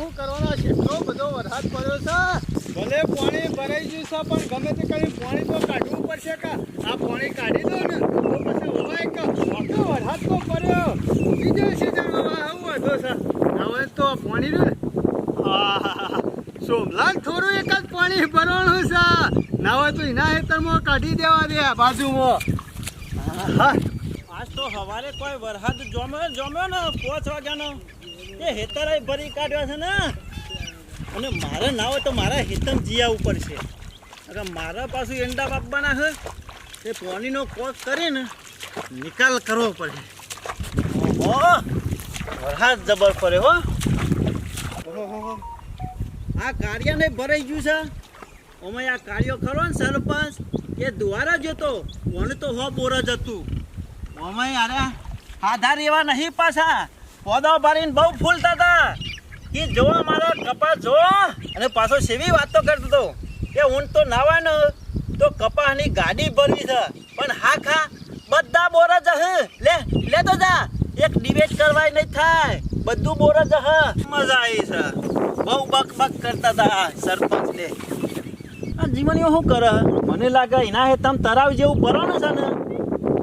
છે શું કરવાનો છે? એટલો બધો વરસાદ પડ્યો છે. ભલે પાણી ભરાઈ ગયું છે, પણ ગમે તે કરી પાણી તો કાઢવું પડશે કા આ પાણી કાઢી દો ને, તો પછી હવાય કે મોટો વરસાદ તો પડ્યો. બીજો સીઝન હવે આવું વધો છે. હવે તો પાણી ને. સોમલાલ થોડું એક જ પાણી ભરવાનું છે. ના હોય તો એના હેતરમાં કાઢી દેવા દે બાજુમાં. આજ તો સવારે કોઈ વરસાદ જોમ્યો જોમ્યો ને? પાંચ વાગ્યાનો? એ હેતર ભરી કાઢ્યા છે ને? અને મારે ના હોય તો મારા હેતમ જીયા ઉપર છે. અરે મારા પાછું એંડા બાપવાના છે. એ પાણીનો કોક કરીને નિકાલ કરવો પડે. ઓહો વરસાદ જબર પડે હો. આ કાર્યાને ભરાઈ ગયું છે. અમે આ કાર્યો ખરો ને સરપંચ? એ દ્વારા જતો મને તો હો બોર જ હતું. અમે અરે આધાર એવા નહીં પાછા. પોદા ભરીને બહુ ફૂલતા હતા એ જોવા મારો કપા જો. અને પાછો સેવી વાત તો કરતો હતો કે હું તો નાવાનો. તો કપાની ગાડી ભરવી છે. પણ હા ખા, બધા બોરા જ હ. લે લે તો જા. એક ડિબેટ કરવાય નહીં થાય. બધું બોરા જ હ. મજા આવી છે. બહુ બક બક કરતા હતા સરપંચ ને આ જીવનીઓ શું કરે? મને લાગે એના હેતમ તરાવ જેવું ભરવાનું છે ને.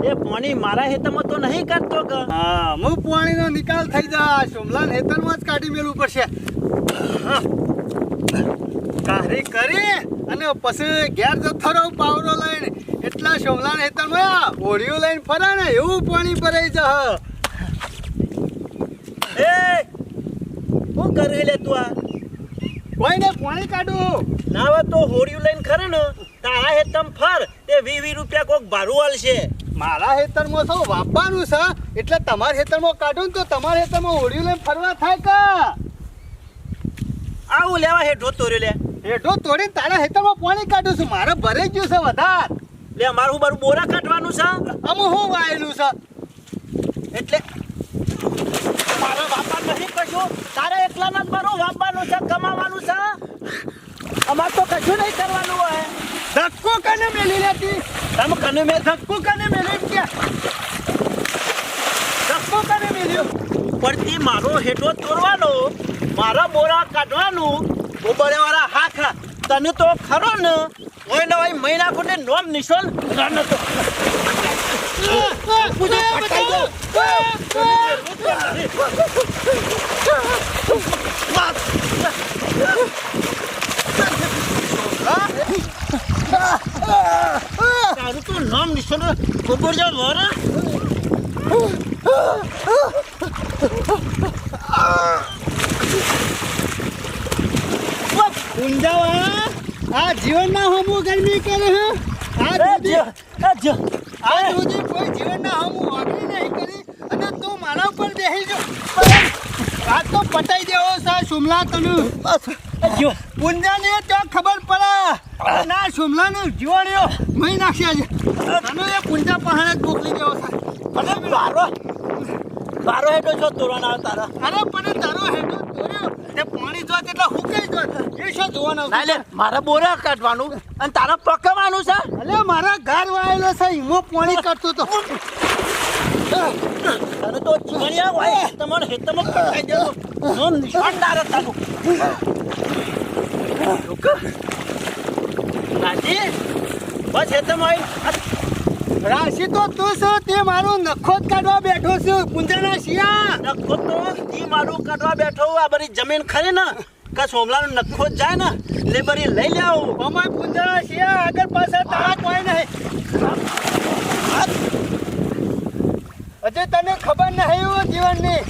એ પાણી મારા હેતમાં તો નહીં કાઢતો કે. હા હું પાણીનો નિકાલ થઈ જા સોમલાલ હેતરમાં જ કાઢી મેળવું પડશે. કાઢી કરી અને પછી ઘેર રહું પાવરો લઈને. એટલા સોમલાલ હેતરમાં ઓળીઓ લઈને ફરે ને એવું પાણી ભરાઈ જા એ શું કરે લે તું આ. કોઈને પાણી કાઢું. ના તો હોળીઓ લઈને ખરે ને. તારા હેતમ ફર. એ વી વી રૂપિયા કોક ભારું આલશે. મારા હેતરમાં શું વાપવાનું છે. એટલે તમારા હેતરમાં કાઢું ને તો તમારા હેતરમાં હોળીઓ લઈને ફરવા થાય કા? આવું લેવા હેઠો તોડ્યું લે. હેઠો તોડીને તારા હેતરમાં પાણી કાઢું છું. મારે ભરાઈ ગયું છે વધાર. લે મારું મારું બોરા કાઢવાનું છે. આમ હું વાયેલું છે? એટલે મારા વાપા નહીં કશું. તારે એકલાના જ મારું વાપવાનું છે કમાવાનું છે? અમારે તો કશું નહીં કરવાનું હોય. ધક્કો કને મેલી લેતી તમે કને મેં ધક્કો કને મેલી કે ધક્કો કને મેલ્યો ઉપરથી મારો હેઠો તોડવાનો મારા બોરા કાઢવાનું ગોબરે વાળા હાથ તને તો ખરો ને ઓય ને ઓય મહિના કોને નોમ નિશોલ રન તો પૂજા પટાઈ દો તારું તો નામ ગોબર જા વર ઊંઝાવા આ જીવનમાં હમુ ગરમી કરે હે? આ સુધી આ સુધી કોઈ જીવનમાં હમુ વાગી નહીં કરી અને તું મારા ઉપર બેસી જો. આ તો પટાઈ દેવો સા સુમલા તને. ઊંઝાને તો ખબર પડે. ના સુમલાને જીવન મહી નાખ્યા છે તને એ પૂંજા પહાણે જ મોકલી દેવો અને મારો મારો હેઠો છો તોરવાના તારા. અરે પણ તારો હેઠો તે પાણી જો તેટલા હુકાઈ જો એ શું જોવાનું ના લે મારે બોરા કાઢવાનું અને તારા પકવાનું છે? અલે મારા ઘર વાયેલો છે ઈમો પાણી કાઢતો તો. તને તો ચીમણિયા હોય તમારે હેતમાં કટાઈ દેતો નો નિશાનદાર હતા રાજી? બસ એ તો મારી રાશિ તો તું છે તે મારું નખો જ કાઢવા બેઠો છું પૂંજાના શિયા. નખો તો તે મારું કાઢવા બેઠો આ બધી જમીન ખરી ને? કે સોમલાનો નખો જ જાય ને? લેબરી લઈ લે આવું. અમાય પુંજાના શિયા આગળ પાછળ તારા કોઈ નહીં. હજુ તને ખબર નહીં જીવનની.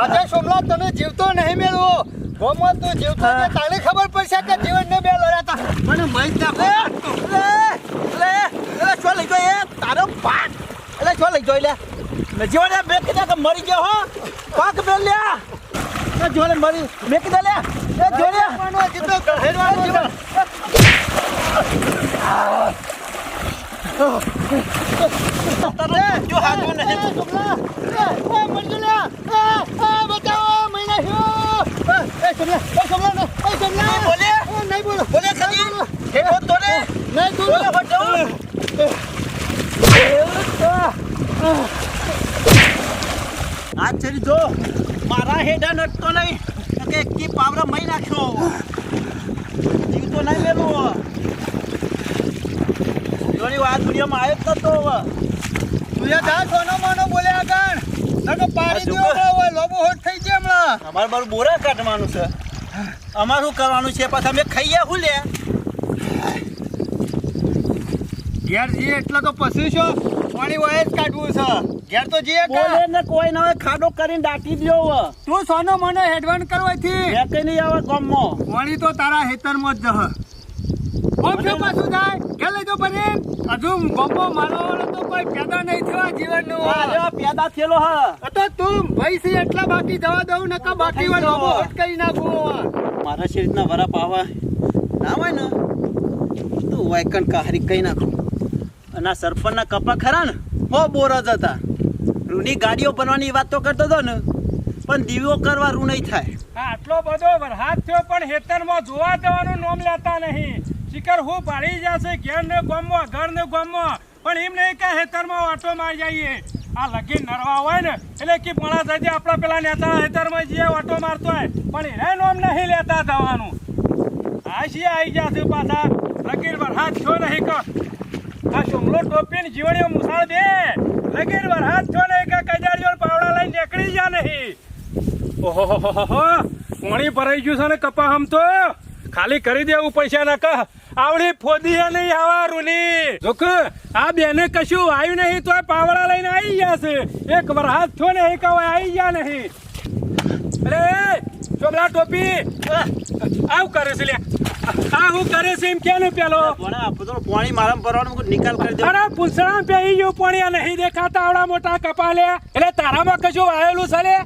આજે સોમલા તમે જીવતો નહીં મેળવો. ગોમત તું જીવતો ને તારે ખબર પડશે કે જીવન ને બે લડાતા. મને મહી નાખો લે લે લે છો લઈ જો એ તારો પાક. એટલે છો લઈ જો લે. જીવને બે કીધા કે મરી ગયો હો. પાક બે લ્યા એ જીવને મરી મેં કીધા લે. એ જોડે હેરવાનો હજી તો હેરવાનો છે. તારો જો હાથો એ, નહીં સોમલા, એ, એ, મંજુલા, એ, એ, બચાવો, મહિના થયો. એ, એ, સોમલા, એ, સોમલા, એ, સોમલા. બોલે? એ, નહીં બોલો. બોલે ખરી? નહીં તું આ ચરી જો મારા હેડા નટતો નહીં કી પાવરા મહી નાખ્યો જીવતો નહીં મેલું ઘણી વાત દુનિયામાં આવ્યો જ નતો હવે. તું એ જા સોનો મોનો બોલે આગળ. નકો પાડી હમણાં ઓય લોબો હોટ થઈ ગયા હમણાં. અમારે મારું બોરા કાઢવાનું છે. અમારે શું કરવાનું છે? પાછા અમે ખાઈએ શું લે? ઘેર જઈએ એટલે તો પછી છો પાણી વાય જ કાઢવું છે. ઘેર તો જઈએ કે? બોલે ને કોઈ ના હોય ખાડો કરીને દાટી દ્યો હવે. તું સોનો મને હેડવાન કરવાથી. મેં કઈ નહીં આવે ગામમાં પાણી તો તારા હેતરમાં જ જહ શું પાછું થાય કે લઈ દો બને હજુ મારો તો કોઈ પેદા નહીં થયો જીવનનું. આ પેદા થયેલો હા. તો તું ભાઈ છે એટલા બાકી જવા દઉં નકા બાકી લોબો હોટ નાખું મારા શરીરના વરા પાવા ના હોય ને તો વાયકણ કાહરી કઈ નાખું. અને આ સરપંચના કપા ખરા ને હો બોર જ હતા રૂની ગાડીઓ બનવાની વાત તો કરતો હતો ને પણ દીવો કરવા રૂ નહીં થાય. આટલો બધો વરસાદ થયો પણ હેતરમાં જોવા જવાનું નોમ લેતા નહીં. શિખર હું પાડી જશે ઘેર ને ગમમાં ઘર ને ગમમાં પણ એમ નહીં કે હેતરમાં ઓટો મારી જઈએ આ લગી નરવા હોય ને એટલે કે પોણા સાજે આપણા પેલા નેતા હેતરમાં જઈએ ઓટો મારતો હોય પણ એને નોમ નહીં લેતા થવાનું આ છીએ આવી જશે પાછા. લગીર વરસાદ છો નહીં કર આ શુમલો ટોપીને જીવણીઓ મુસાળ દે. લગીર વરસાદ છો નહીં કે કજાડીઓ પાવડા લઈને નીકળી જા નહીં? ઓહોહોહોહો, પાણી ભરાઈ ગયું છે ને કપા હમ તો? ખાલી કરી દેવું પૈસા ના કહ. આવડી ફોદી નહીં આવા રૂની. જોક આ બેને કશું આવ્યું નહીં તો પાવડા લઈને આવી ગયા છે. એક વરહાત છો ને એક હવે આવી ગયા નહીં. અરે છોકરા ટોપી. આવું કરે છે લે આ હું કરે છે એમ કેનું પેલો? પણ પાણી મારા ભરવાનું કોઈ નિકાલ કરી દે અરે પૂંછડા પેહી ગયું પાણી આ નહીં દેખાતા આવડા મોટા કપાલે. એટલે તારામાં કશું વાયેલું છે લે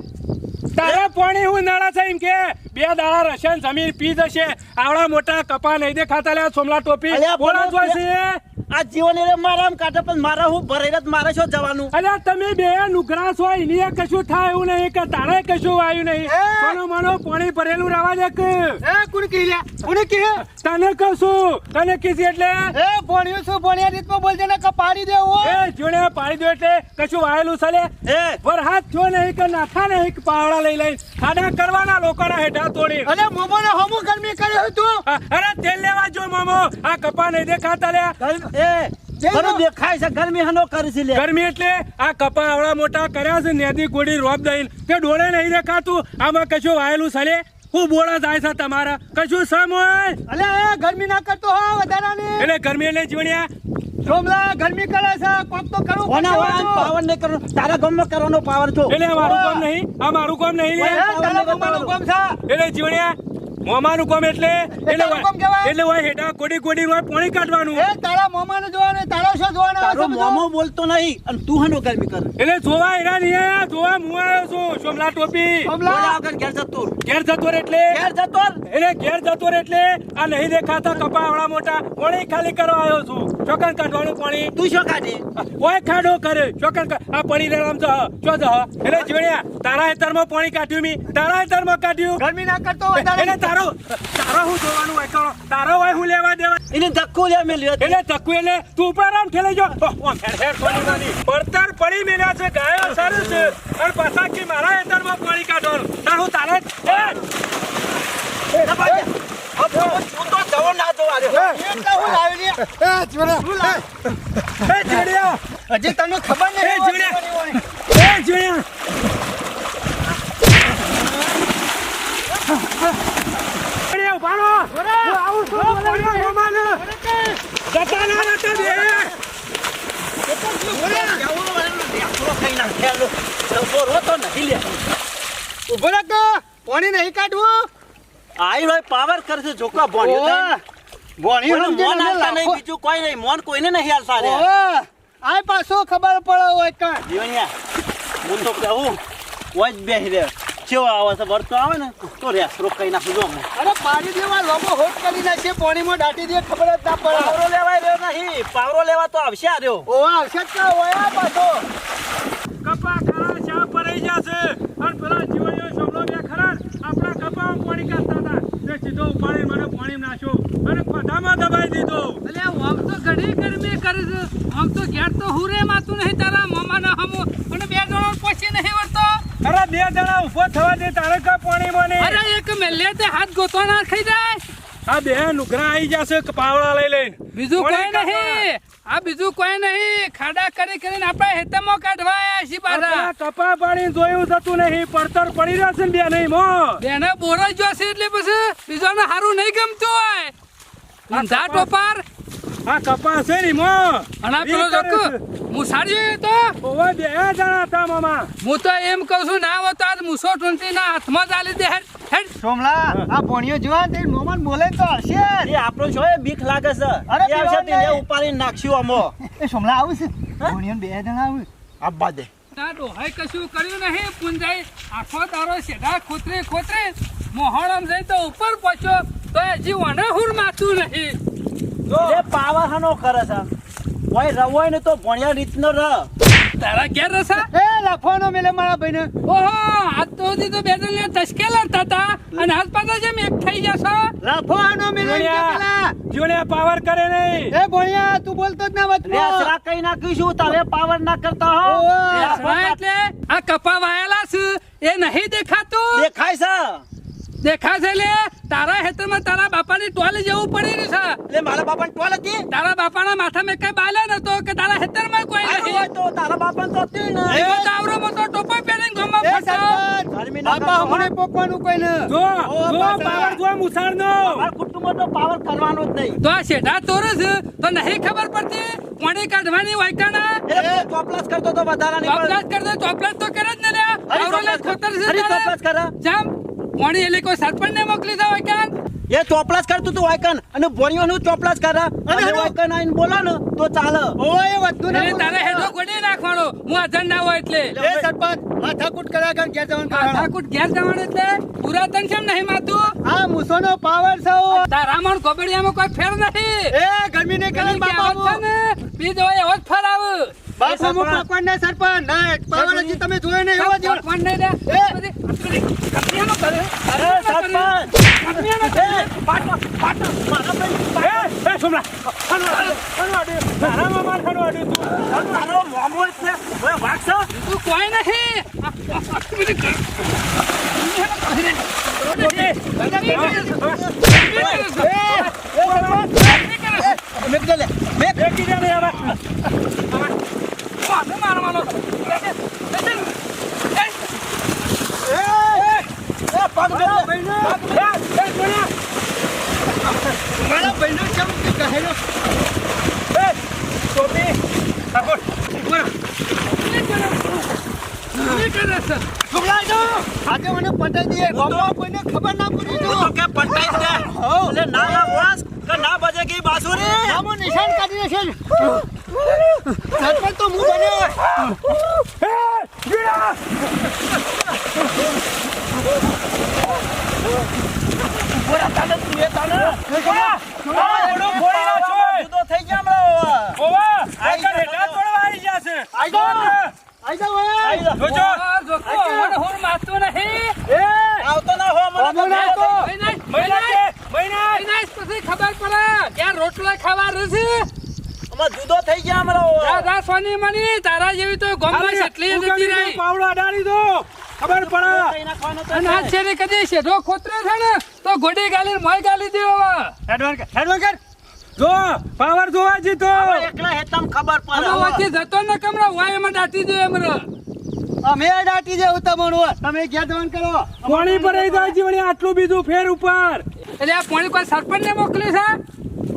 તારા પાણી હું નળા છે એમ કે? બે દાડા રશિયન જમીન પી જશે. આવડા મોટા કપા નહીં દેખાતા લે સોમલા ટોપી. બોલા પણ જોઈ છે આ જીવન એટલે મારા આમ કાઢે પણ મારા હું ભરાઈ મારે શું જવાનું. અરે તમે બે નુકરા છો એની કશું થાય એવું નહીં કે તારે કશું આવ્યું નહીં! સોનો માનો પાણી ભરેલું રહેવા દે કે. એ કોણ કી લે કોને કી તને કશું તને કીધી એટલે? એ ભણ્યું છું ભણ્યા રીતમાં બોલજે ને કે પાડી દે હો. એ જોડે પાડી દો એટલે કશું વાયેલું છે લે એ હાથ જો નહીં કે નાથા નહીં કે પાવડા લઈ લઈ ખાડા કરવાના લોકોના હેઠા તોડી. અને મોમોને હમુ ગરમી કર્યો તું. અરે તેલ લેવા જો મામો. આ કપા નહીં દેખાતા લે એ ઘણું દેખાય છે ગરમી હનો કરી છે લે. ગરમી એટલે આ કપા આવડા મોટા કર્યા છે નેદી ગોડી રોપ દઈને. તે ડોળે નહીં દેખાતું આમાં કશું વાયેલું સલે હું બોળા જાય છે તમારા. કશું સમ હોય અલે ગરમી ના કરતો હો વધારાની. એટલે ગરમી એટલે જીવણ્યા. ગરમી કરે છે કોક તો પાવર નહીં કરવાનો તારા ગામમાં કરવાનો પાવર છો. એટલે મારું કામ નહીં? આ મારું કામ નહીં લે? એ તારા ગોમાનું કોમ છે. એટલે જીવણ્યા મોમાનું કોમ એટલે એટલે? એટલે હોય હેઠા કોડી કોડી હોય પાણી કાઢવાનું. એ તારા મોમાને જોવાનું તારો શું જોવાનો તારો? મોમો બોલતો નહીં અને તું હનો ગરમી કર. એટલે જોવા એના નહીં આયા, જોવા હું આવ્યો છું. સોમલા ટોપી. સોમલા? આગળ ઘેર જતો ઘેર જતો રે એટલે? ઘેર જતો એટલે ઘેર જતો એટલે આ નહીં દેખાતા કપા વાળા મોટા પાણી ખાલી કરવા આવ્યો છું. ચોકન કાઢવાનું પાણી. તું શું કાઢે? કોઈ ખાડો કરે. ચોકન આ પડી રેલામ જ જો જ. એટલે જીવણ્યા તારા હેતરમાં પાણી કાઢ્યું મી. તારા હેતરમાં કાઢ્યું. ગરમી ના કરતો વધારે એટલે તારો તારો હું જોવાનું હોય તો તારો હોય હું લેવા દેવા. એને ધક્કો લે મે લ્યો. એને ધક્કો એટલે તું ઉપર આમ ઠેલે જો. કોની. પડતર પડી મેલ્યા છે ગાયો સરસ છે. અને પાછા કે મારા હેતરમાં પાણી કાઢો. તાર હું તારે એ! હવે તું તો જવો ના જવો આર્યો. એટલે હું લાવી લે. એ જીવણ્યા હજી તને ખબર નહીં જીવણ્યા એ જીવણ્યા જીવણ્યા, ઊભા રહો. હું આવું છું, બોલાવજો મહેમાનને. જતા ના રહેતા બે. કેવું વાળું ઢેફલો ખાઈ નાખેલો. ડબ્બો રોતો નહીં લે. ઊભો રાખ. પાણી નહીં કાઢવું આઈ ભાઈ પાવર કરશે જોકા ભણ્યો. ભણ્યું મોન હાલતા નહીં, બીજું કોઈ નહીં મોન કોઈને નહીં હાલતા રે. આય પાછો ખબર પડે હોય કાંઈ. જીવણિયા હું તો કહું કોઈ જ બેસી રહે કેવા આવે છે? વરતો આવે ને તો રેસ રોકાઈ નાખું જો પાણી લોકો હોટ કરી નાખશે પાણીમાં દાટી દે ખબર પાવરો લેવાય રહ્યો નહીં. પાવરો લેવા તો આવશે કપા ખરા શા પરાઈ જશે? ખરા આપણા કપામાં પાણી કાઢતા હતા. તે સીધો ઉપાડી પાણી નાખ્યો. અને પધામાં દબાઈ દીધો. એટલે આમ તો ઘણી ગરમી કરી આમ તો ઘેર તો હુરે માતું નહીં તારા મામાના હમો. અને બે જણો પછી નહીં વળતો બે જણા ઊભો થવા દે તારે કા પાણી મને અરે એક મેલે તે હાથ ગોતો ના ખાઈ જાય. આ બે નુગરા આવી જશે પાવડા લઈ લઈને. બીજું કોઈ નહીં. આ બીજું કોઈ નહીં. ખાડા કરી કરીને આપણે હેતમો કાઢવા આવ્યા છીએ પાછા. કપા પાણી જોયું જતું નહીં. પડતર પડી રહ્યો છે બે નહીં મો. બેને બોરો છે એટલે પછી બીજાને સારું નહીં ગમતું હોય. અંધા ટોપાર. આ કપા છે ને મો અને પેલો જોક મુસાડ્યો તો ઓવા બે જણા હતા મામા. હું તો એમ કહું છું ના હોય તો આજ મુસો ટૂંટી ના હાથમાં જ આલી દે. હેડ હેડ. સોમલા આ ભોણિયો જોવા તે મોમન બોલે તો હશે. એ આપણો છો એ બીક લાગે છે. અરે એ આવશે નહીં. ઉપાડીને નાખશું અમો એ સોમલા આવું છે? ભોણિયો બે જણા આવું આબા દે. ના ડોહાઈ કશું કર્યું નહીં. પુંજાઈ આખો દારો શેઢા ખોતરે ખોતરી મોહણમ જઈ તો ઉપર પહોંચ્યો. તો હજી હુર માતું નહીં. એ પાવર હનો કરે છે. ઓય રવોય ને તો ભણ્યા રીતનો ર તારા ઘેર રસા એ લખવાનો મેલે મારા ભાઈને. ઓહો આજ તો સુધી તો બે જણ તસકે લડતા હતા. અને હાથ પાછા જેમ એક થઈ જશો. લખવાનો મેલે. જીવને પાવર કરે નહીં. એ ભણ્યા તું બોલતો જ ના વચમાં. રેસરા કઈ નાખીશું તારે પાવર ના કરતા હો. એટલે આ કપા વાયેલા છે. એ નહીં દેખાતું. દેખાય છે. દેખાશે લે? તારા હેતરમાં તારા બાપાની ટોલે જેવું પડી રહ્યું છે. એટલે મારા બાપાને ટોલ હતી? તારા બાપાના માથામાં કઈ બાલે નતો કે તારા હેતરમાં કોઈ નહીં તો તારા બાપા તો હતી ને. એવો તાવરો મોટો ટોપો પહેરીને ગોમાં એ ના બાપા હમણે પોકવાનું કોઈ ને? જો જો પાવર જો મુસાળનો. મારા કુટુંબમાં તો પાવર કરવાનો જ નહીં. તો આ શેઢા તોરસ તો નહીં ખબર પડતી? પાણી કાઢવાની વાયકાના? એટલે ચોપલાસ કરતો તો વધારાની ચોપલાસ કરતો ચોપલાસ તો કરે જ ને લે. આવરો ચોપલાસ ખતર છે ચોપલાસ કરા. જામ. પાણી એટલે કોઈ સરપંચ ને મોકલી દો વાયકન એ ચોપલાસ કરતું તું વાયકન અને ભણ્યોનું ચોપલાસ કરા અને. વાયકન આઈને બોલો ને તો ચાલે. ઓય વધુ ને તારે હેડો ગોડી નાખવાનો? હું અજણ ના હોય એટલે. એ સરપંચ માથાકૂટ કર્યા કર ઘેર જવાનું માથાકૂટ ઘેર જવાનું એટલે પુરાતન કેમ નહીં માતું આ મુસોનો પાવર છે ઓ. તારા મણ ગોબડિયામાં કોઈ ફેર નથી. એ ગરમી ને કલર પેલી બાપા ને? બીજ એવો જ ફર આવે. બાપા મુ પકવાન ના સરપંચ ના તમે જોયો નહીં એવો જેવો. પકવાન લે. એ. બધી- બધી કપડીયાનો કરે. અરે સરપંચ કપડીયાનો કરે. પાટો પાટો મારા ભાઈ એ એ સોમલા ખણવા દે, ખણવા દે. મામા તું તારો મોમો છે ઓય તું કોઈ નહીં આ બધી કર. મેક દે લે મેક બેકી દે ને હવે માથું મારવાનો. એ પગ દે મારા ભાઈનો મારા ભાઈનો કેમ કે કહેલો ટોપી ઠાકોર શું કરે છે? છોકરા જો આજે મને પટાઈ દે ગામમાં કોઈને ના પડી તો કે પટાઈ દે એટલે ના ના વાસ કે ના બજે કે બાસુરી આમાં નિશાન કાઢી દેશે સરપંચ તો હું બન્યો જુદો થઈ ગયા હમણાં ઓવા આગળ હેઠા તોડવા આવી જશે આઈ જાઓ. આઈ જાઓ હવે. આઈ જા. જોજો આ જોકો હવે હું મારતો નહીં. એ આવતો ના હો મને આવો ના તો. ભાઈ નાઈશ, ભાઈ મહિના નાઈશ. કે મહિના ભાઈ નાઈશ, પછી ખબર પડે ક્યાં રોટલા ખાવા રહેશે અમાર જુદો થઈ ગયા અમારો. દાદા સોની મની તારા જેવી તો ગોમમાં એટલી જતી રહી. પાવડો અડાડી દો. ખબર પડે. અને આ છે ને કદી શેઢો ખોતરે છે ને તો ગોડી ગાલી મોય ગાલી દેવો હવે. હેડવાન કર હેડવાન કર જો પાવર જોવા જીતો. હવે એકલા હેતમ ખબર પડે આમાં વચ્ચે જતો ને કમરા વાય એમાં દાટી દે એમ રે. અમે દાટી જેવું તમારું તમે ઘેર જવાન કરો? પાણી ભરાઈ જાય છે વળી આટલું બીજું ફેર ઉપર. એટલે આ પાણી કોઈ સરપંચ ને મોકલ્યું છે?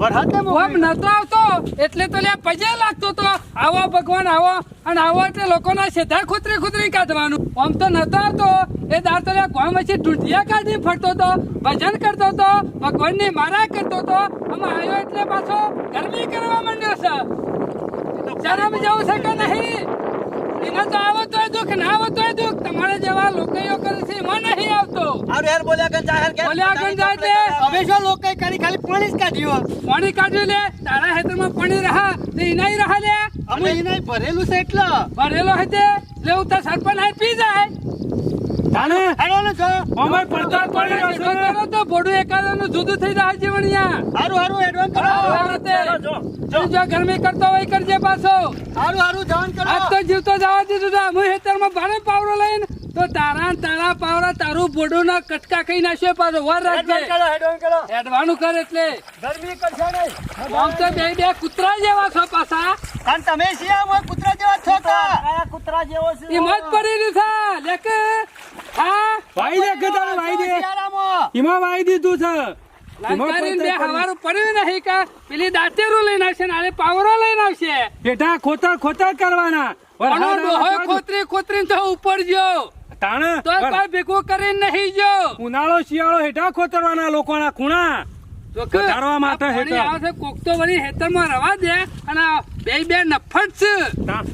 વરસાદ ઓમ નતો આવતો એટલે તો લ્યા પજે લાગતો તો. આવો ભગવાન આવો. અને આવો એટલે લોકોના સીધા ખુતરી ખુતરી કાઢવાનું. આમ તો નતો આવતો. એ દાર તો લ્યા ગામ વચ્ચે ઢૂંઢિયા કાઢી ફરતો તો ભજન કરતો તો ભગવાનની મારા કરતો તો. આમ આવ્યો એટલે પાછો ગરમી કરવા માંડ્યો છે. જન્મ જવું છે કે નહીં? એને તો આવો તોય દુઃખ ના આવો તોય દુઃખ. તમારે જેવા લોકોયો કરે છે એમાં નહીં આવતો. આર હેર બોલ્યા કે જાહેર કે બોલ્યા કે. જાય તે. અમે શું લોકો કરી ખાલી પોલીસ કાઢ્યો પાણી કાઢ્યું લે તારા હેતરમાં પાણી રહા તે ઇનાઈ રહા લે. અમે એને ભરેલું છે એટલે. ભરેલો હતે લેવું તો સરપંચ હાઈ પી જાય. જાણે હેડવાનું જો અમાર પડતા પડી રહ્યો છે. તો બોડું એકાદાનું જુદું થઈ જાય જીવણિયા હારું હારું એડવાન્સ કરો. આ જો તું જો ગરમી કરતો હોય કરજે પાછો. હારું હારું જાન કરો. આજ તો જીવતો જવા દીધું તો હું હેતરમાં ભારે પાવડો લઈને તો તારા ને તારા પાવરા તારું બોડું ના કટકા ખાઈ નાખ્યો પાછો. વાર રાખજે. હેડવાન કરો. એડવાનું કર એટલે. ગરમી કરશે નહીં. આમ તો બે બે કૂતરા જેવા છો પાછા. કારણ તમે શિયા કૂતરા જેવા છો કા કૂતરા જેવો છે. હિંમત પડી રહી છે. વાઈ દે દે દીધું છે. બેટા ખોતર ખોતર કરવાના. ખોતરી ખોતરી તો ઉપર ગયો તાણે? તો ભેગું કરીને નહીં ગયો ઉનાળો શિયાળો હેઠા ખોતરવાના લોકોના ખૂણા. વધારવા માટે આ આવશે કોક તો વળી હેતરમાં રવા દે અને બે બે નફટ છે.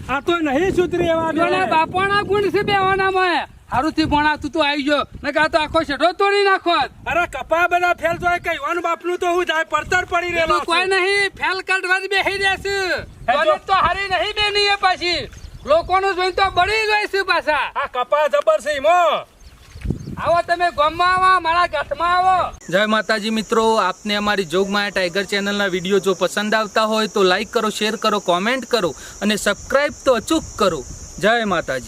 આ તો નહીં સુધરી એવા. બાપાના ગુણ છે બેવાનામાં. હારું થી ભણા તું તો આવી ગયો. ને કા તો આખો શેઠો તોડી નાખો અરે કપા બધા ફેલ તો કહેવાનું બાપનું તો હું જાય પડતર પડી રહેલો કોઈ નહીં ફેલ કાઢવા બેસી જશે કોલેજ તો હારી નહીં બેની એ પાછી. લોકોનું જોઈને તો બળી છે પાછા. આ કપા જબર છે મો આવો તમે ગામમાં આવો મારા ઘાટમાં આવો. જય માતાજી મિત્રો આપને અમારી જોગમાયા ટાઈગર ચેનલના વીડિયો જો પસંદ આવતા હોય તો લાઈક કરો શેર કરો કોમેન્ટ કરો અને સબસ્ક્રાઈબ તો અચૂક કરો. જય માતાજી.